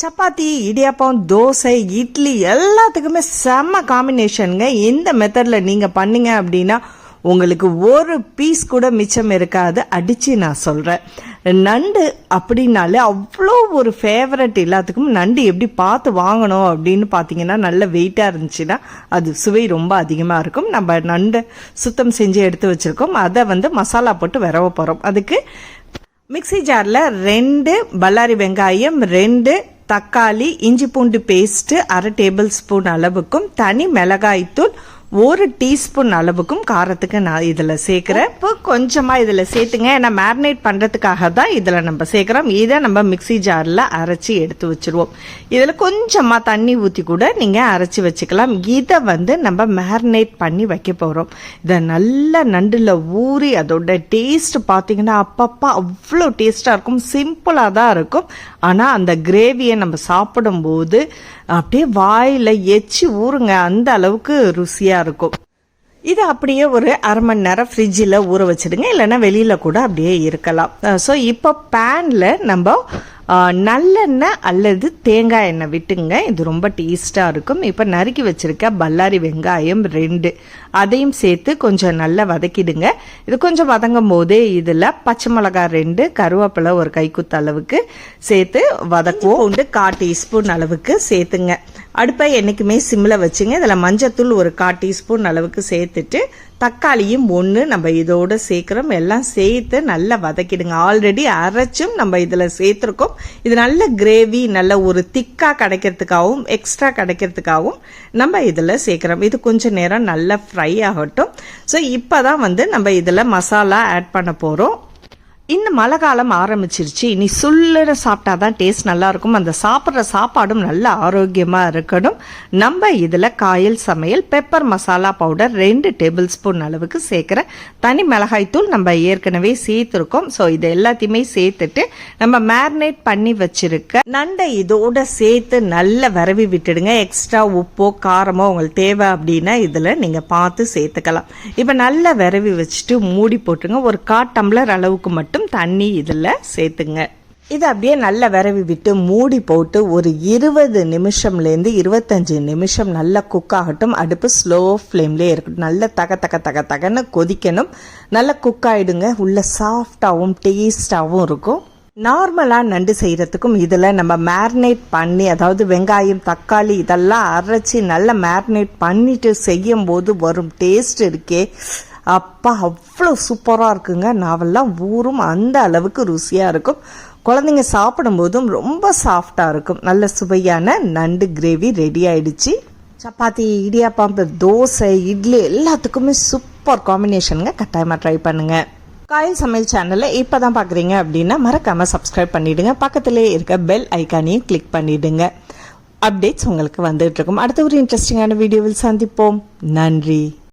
சப்பாத்தி இடியாப்பம் தோசை இட்லி எல்லாத்துக்குமே செம்ம காம்பினேஷனுங்க இந்த மெத்தடில் நீங்கள் பண்ணீங்க அப்படின்னா உங்களுக்கு ஒரு பீஸ் கூட மிச்சம் இருக்காது. அடித்து நான் சொல்கிறேன் நண்டு அப்படின்னாலே அவ்வளோ ஒரு ஃபேவரட் எல்லாத்துக்கும் நண்டு எப்படி பார்த்து வாங்கணும் அப்படின்னு பார்த்தீங்கன்னா நல்ல வெயிட்டாக இருந்துச்சுன்னா அது சுவை ரொம்ப அதிகமாக இருக்கும். நம்ம நண்டு சுத்தம் செஞ்சு எடுத்து வச்சுருக்கோம். அதை வந்து மசாலா போட்டு விரவ போகிறோம் அதுக்கு மிக்ஸி ஜாரில் ரெண்டு பல்லாரி வெங்காயம் ரெண்டு தக்காளி இஞ்சி பூண்டு பேஸ்ட்டு அரை டேபிள் ஸ்பூன் அளவுக்கும் தனி மிளகாய்த்தூள் ஒரு டீஸ்பூன் அளவுக்கும் காரத்துக்கு நான் இதில் சேர்க்குறேன். இப்போ கொஞ்சமாக இதில் சேர்த்துங்க. ஏன்னா மேரினேட் பண்ணுறதுக்காக தான் இதில் நம்ம சேர்க்குறோம். இதை நம்ம மிக்ஸி ஜாரில் அரைச்சி எடுத்து வச்சுருவோம். இதில் கொஞ்சமாக தண்ணி ஊற்றி கூட நீங்கள் அரைச்சி வச்சுக்கலாம். இதை வந்து நம்ம மேரினேட் பண்ணி வைக்க போகிறோம் இதை நல்லா நண்டில் ஊறி அதோட டேஸ்ட் பார்த்தீங்கன்னா அப்பப்போ அவ்வளோ டேஸ்ட்டாக இருக்கும். சிம்பிளாக தான் இருக்கும். ஆனால் அந்த கிரேவியை நம்ம சாப்பிடும்போது அப்படியே வாயில் எச்சி ஊறுங்க. அந்த அளவுக்கு ருசியாக இருக்கும். இது அப்படியே ஒரு அரை மணி நேரம் ஃப்ரிட்ஜில் ஊற வச்சிடுங்க. இல்லைன்னா வெளியில் கூட அப்படியே இருக்கலாம். ஸோ இப்போ பேனில் நம்ம நல்லெண்ணெய் அல்லது தேங்காய் எண்ணெய் விட்டுங்க. இது ரொம்ப டேஸ்ட்டாக இருக்கும். இப்போ நறுக்கி வச்சுருக்க பல்லாரி வெங்காயம் ரெண்டு. அதையும் சேர்த்து கொஞ்சம் நல்லா வதக்கிடுங்க. இது கொஞ்சம் வதங்கும் போதே இதில் பச்சை மிளகாய் ரெண்டு கருவேப்பிலை ஒரு கைக்குத்து அளவுக்கு சேர்த்து வதக்குவோம். உண்டு கால் டீஸ்பூன் அளவுக்கு சேர்த்துங்க. அடுப்பை என்றைக்குமே சிம்மில் வச்சுங்க. இதில் மஞ்சத்தூள் ஒரு கால் டீஸ்பூன் அளவுக்கு சேர்த்துட்டு தக்காளியும் ஒன்று நம்ம இதோட சேர்க்குறோம். எல்லாம் சேர்த்து நல்லா வதக்கிடுங்க. ஆல்ரெடி அரைச்சும் நம்ம இதில் சேர்த்துருக்கோம். இது நல்ல கிரேவி நல்ல ஒரு திக்காக கிடைக்கிறதுக்காகவும் எக்ஸ்ட்ரா கிடைக்கிறதுக்காகவும் நம்ம இதில் சேர்க்குறோம். இது கொஞ்சம் நேரம் நல்லா ஃப்ரை ஆகட்டும். ஸோ இப்போ தான் வந்து நம்ம இதில் மசாலா ஆட் பண்ண போகிறோம் இந்த மழை காலம் ஆரம்பிச்சிருச்சு. நீ சுள்ளுற சாப்பிட்டா தான் டேஸ்ட் நல்லாயிருக்கும். அந்த சாப்பிட்ற சாப்பாடும் நல்ல ஆரோக்கியமாக இருக்கணும். நம்ம இதில் காயல் சமையல் பெப்பர் மசாலா பவுடர் ரெண்டு டேபிள் ஸ்பூன் அளவுக்கு சேர்க்குற தனி மிளகாய்த்தூள் நம்ம ஏற்கனவே சேர்த்துருக்கோம். ஸோ இது எல்லாத்தையுமே சேர்த்துட்டு நம்ம மேரினேட் பண்ணி வச்சுருக்க நண்டை இதோட சேர்த்து நல்லா விரவி விட்டுடுங்க. எக்ஸ்ட்ரா உப்போ காரமோ உங்களுக்கு தேவை அப்படின்னா இதில் நீங்கள் பார்த்து சேர்த்துக்கலாம். இப்போ நல்லா விரவி வச்சுட்டு மூடி போட்டுருங்க. ஒரு கா டம்ளர் அளவுக்கு மட்டும் தண்ணி இதில் சேர்த்துங்க. இதை அப்படியே நல்லா விரவி விட்டு மூடி போட்டு ஒரு இருபது நிமிஷம்லேருந்து இருபத்தஞ்சு நிமிஷம் நல்லா குக் ஆகட்டும். அடுப்பு ஸ்லோ ஃப்ளேம்லேயே இருக்கட்டும். நல்லா தக தக தக தகன்னு கொதிக்கணும். நல்லா குக் ஆகிடுங்க உள்ள சாஃப்டாகவும் டேஸ்டாகவும் இருக்கும். நார்மலாக நண்டு செய்கிறதுக்கும் இதில் நம்ம மேரினேட் பண்ணி அதாவது வெங்காயம் தக்காளி இதெல்லாம் அரைச்சி நல்லா மேரினேட் பண்ணிட்டு செய்யும் போது வரும் டேஸ்ட் இருக்கே. அப்பா அவ்வளோ சூப்பராக இருக்குங்க. நாவெல்லாம் ஊரும் அந்த அளவுக்கு ருசியாக இருக்கும். குழந்தைங்க சாப்பிடும்போதும் ரொம்ப சாஃப்டாக இருக்கும். நல்ல சுவையான நண்டு கிரேவி ரெடி ஆயிடுச்சு. சப்பாத்தி இடியாப்பம் தோசை இட்லி எல்லாத்துக்குமே சூப்பர் காம்பினேஷனுங்க. கட்டாயமாக ட்ரை பண்ணுங்கள் காயல் சமையல் சேனலை இப்போ தான் பார்க்குறீங்க அப்படின்னா மறக்காமல் சப்ஸ்கிரைப் பண்ணிவிடுங்க பக்கத்துலேயே இருக்க பெல் ஐக்கானையும் கிளிக் பண்ணிவிடுங்க அப்டேட்ஸ் உங்களுக்கு வந்துட்டு இருக்கும். அடுத்த ஒரு இன்ட்ரெஸ்டிங்கான வீடியோவில் சந்திப்போம். நன்றி.